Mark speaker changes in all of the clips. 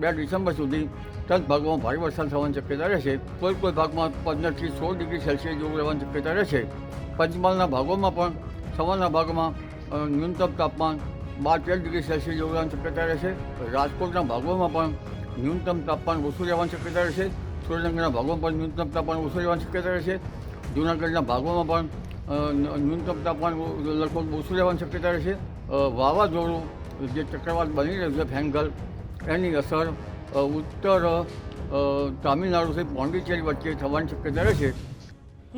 Speaker 1: બે ડિસેમ્બર સુધી ત્રણ ભાગોમાં ભારે વરસાદ થવાની શક્યતા રહેશે. કોઈ કોઈ ભાગમાં પંદરથી સોળ ડિગ્રી સેલ્સિયસ જેવું રહેવાની શક્યતા રહેશે. પંચમહાલના ભાગોમાં પણ સવારના ભાગમાં ન્યૂનતમ તાપમાન બાર તેર ડિગ્રી સેલ્સિયસ જેવું રહેવાની શક્યતા રહેશે. રાજકોટના ભાગોમાં પણ ન્યૂનતમ તાપમાન ઓછું રહેવાની શક્યતા રહેશે. સુરેન્દ્રનગરના ભાગોમાં પણ ન્યૂનતમ તાપમાન ઓછું રહેવાની શક્યતા રહેશે. જૂનાગઢના ભાગોમાં પણ ન્યૂનતમ તાપમાન લગભગ ઓછું રહેવાની શક્યતા રહેશે. વાવાઝોડું જે ચક્રવાત બની રહ્યું છે, ફેંગલ એની અસર ઉત્તર તામિલનાડુ તામિલનાડુથી પોંડિચેરી વચ્ચે થવાની શક્યતા રહેશે.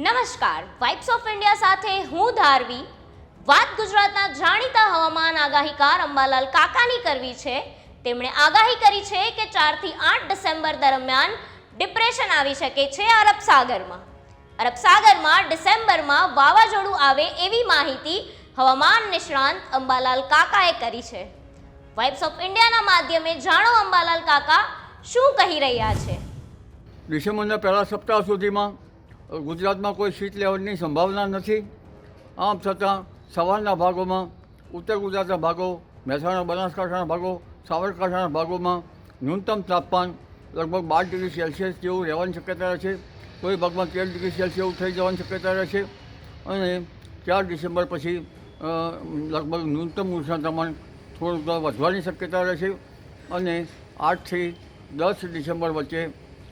Speaker 2: નમસ્કાર. વાઇબ્સ ઓફ ઇન્ડિયા સાથે હું ધારવી. વાત ગુજરાતના જાણીતા હવામાન આગાહીકાર અંબાલાલ કાકાની કરવી છે. તેમણે આગાહી કરી છે કે ચારથી આઠ ડિસેમ્બર દરમિયાન ડિપ્રેશન આવી શકે છે અરબ સાગરમાં. અરબ સાગરમાં ડિસેમ્બરમાં વાવાઝોડું આવે એવી માહિતી હવામાન નિષ્ણાંત અંબાલાલ કાકાએ કરી છે. વાઇબ્સ ઓફ ઇન્ડિયાના માધ્યમે જાણો અંબાલાલ કાકા, શું કહી રહ્યા છે?
Speaker 1: ડિસેમ્બરના પહેલા સપ્તાહ સુધીમાં ગુજરાતમાં કોઈ શીત લેવલની સંભાવના નથી. આમ છતાં સવારના ભાગોમાં, ઉત્તર ગુજરાતના ભાગો, મહેસાણા, બનાસકાંઠાના ભાગો, સાબરકાંઠાના ભાગોમાં ન્યૂનતમ તાપમાન લગભગ બાર ડિગ્રી સેલ્સિયસ જેવું રહેવાની શક્યતા રહે છે. કોઈ ભાગમાં તેર ડિગ્રી સેલ્સિયસ જેવું થઈ જવાની શક્યતા રહે છે. અને ચાર ડિસેમ્બર પછી લગભગ ન્યૂનતમ ઉષ્ણતામાન થોડુંક વધવાની શક્યતા રહે છે અને આઠથી દસ ડિસેમ્બર વચ્ચે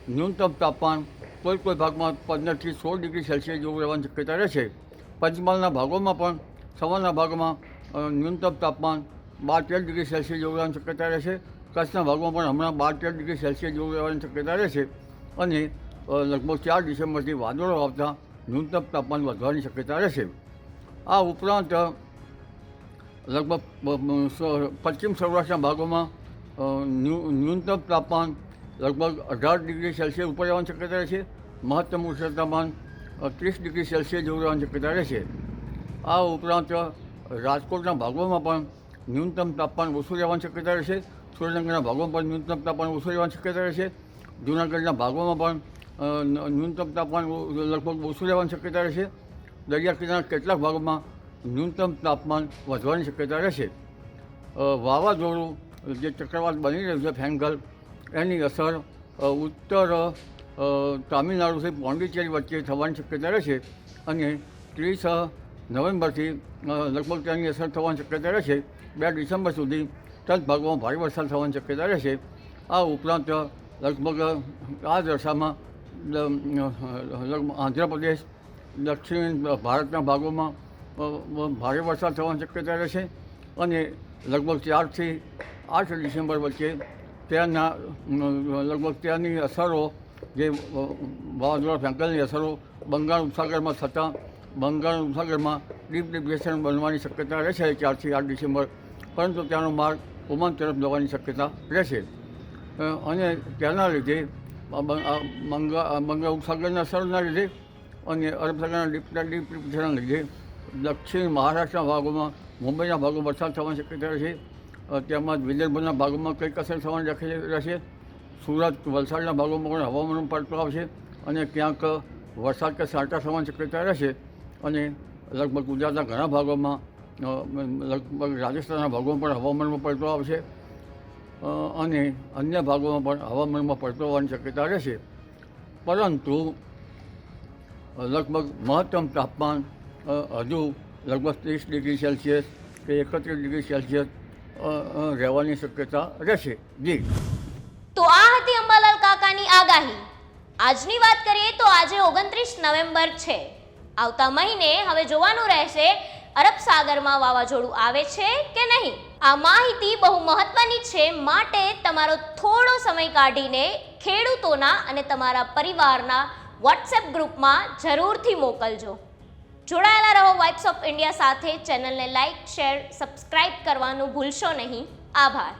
Speaker 1: ન્યૂનતમ તાપમાન કોઈ કોઈ ભાગમાં પંદરથી સોળ ડિગ્રી સેલ્સિયસ જેવું રહેવાની શક્યતા રહેશે પંચમહાલના ભાગોમાં પણ સવારના ભાગમાં ન્યૂનતમ તાપમાન બાર તેર ડિગ્રી સેલ્સિયસ જેવું રહેવાની શક્યતા રહેશે કચ્છના ભાગમાં પણ હમણાં બાર તેર ડિગ્રી સેલ્સિયસ જેવું રહેવાની શક્યતા રહેશે અને લગભગ ચાર ડિસેમ્બરથી વાદળો આવતા ન્યૂનતમ તાપમાન વધવાની શક્યતા રહેશે આ ઉપરાંત લગભગ પશ્ચિમ સૌરાષ્ટ્રના ભાગોમાં ન્યૂનતમ તાપમાન લગભગ અઢાર ડિગ્રી સેલ્સિયસ ઉપર રહેવાની શક્યતા રહેશે મહત્તમ ઉષ્ણ તાપમાન ત્રીસ ડિગ્રી સેલ્સિયસ જેવું રહેવાની શક્યતા રહેશે આ ઉપરાંત રાજકોટના ભાગોમાં પણ ન્યૂનતમ તાપમાન ઓછું રહેવાની શક્યતા રહેશે સુરેન્દ્રનગરના ભાગોમાં પણ ન્યૂનતમ તાપમાન ઓછું રહેવાની શક્યતા રહેશે જૂનાગઢના ભાગોમાં પણ ન્યૂનતમ તાપમાન લગભગ ઓછું રહેવાની શક્યતા રહેશે દરિયા કિનારાના કેટલાક ભાગોમાં ન્યૂનતમ તાપમાન વધવાની શક્યતા રહેશે. વાવાઝોડું, જે ચક્રવાત બની રહ્યું છે ફેંગલ એની અસર ઉત્તર તામિલનાડુથી પોંડિચેરી વચ્ચે થવાની શક્યતા રહેશે અને ત્રીસ નવેમ્બરથી લગભગ તેની અસર થવાની શક્યતા રહેશે. બે ડિસેમ્બર સુધી દસ ભાગોમાં ભારે વરસાદ થવાની શક્યતા રહેશે. આ ઉપરાંત લગભગ આ દશામાં આંધ્રપ્રદેશ, દક્ષિણ ભારતના ભાગોમાં ભારે વરસાદ થવાની શક્યતા રહેશે અને લગભગ ચારથી આઠ ડિસેમ્બર વચ્ચે ત્યાંના લગભગ ત્યાંની અસરો જે વાવાઝોડા ફેંકલની અસરો બંગાળ ઉપસાગરમાં થતાં બંગાળ ઉપસાગરમાં ડીપ ડિપ્રેશન બનવાની શક્યતા રહેશે ચારથી આઠ ડિસેમ્બર, પરંતુ ત્યાંનો માર્ગ ઓમાન તરફ જવાની શક્યતા રહેશે. અને તેના લીધે બંગાળ બંગાળ ઉપસાગરના અસરના લીધે અને અરબ સાગરના ડીપ ડીપ ડિપ્રેશનના લીધે દક્ષિણ મહારાષ્ટ્રના ભાગોમાં, મુંબઈના ભાગોમાં વરસાદ થવાની શક્યતા રહેશે તેમજ વિદર્ભના ભાગોમાં કંઈક અસર થવાની રાખે- રહેશે. સુરત વલસાડના ભાગોમાં પણ હવામાન પડતો આવશે અને ક્યાંક વરસાદ કે સાટા થવાની શક્યતા રહેશે. અને લગભગ ગુજરાતના ઘણા ભાગોમાં લગભગ રાજસ્થાનના ભાગોમાં પણ હવામાનમાં પડતો આવશે અને અન્ય ભાગોમાં પણ હવામાનમાં પડતો હોવાની શક્યતા રહેશે. પરંતુ લગભગ મહત્તમ તાપમાન હજુ લગભગ ત્રીસ ડિગ્રી સેલ્સિયસ કે એકત્રીસ ડિગ્રી સેલ્સિયસ રહેવાની શક્યતા રહેશે. જી.
Speaker 2: તો આ હતી અંબાલાલ કાકાની આગાહી. આજની વાત કરીએ તો આજે ઓગણત્રીસ નવેમ્બર છે. આવતા મહિને હવે જોવાનું રહેશે, અરબ સાગરમાં વાવાઝોડું આવે છે કે નહીં? આ માહિતી બહુ મહત્વની છે માટે તમારો થોડો સમય કાઢીને ખેડૂતોના અને તમારા પરિવારના વોટ્સએપ ગ્રુપમાં જરૂરથી મોકલજો. જોડાયેલા રહો વાઇબ્સ ઓફ ઇન્ડિયા સાથે. ચેનલને લાઇક શેર સબસ્ક્રાઇબ કરવાનું ભૂલશો નહીં. આભાર.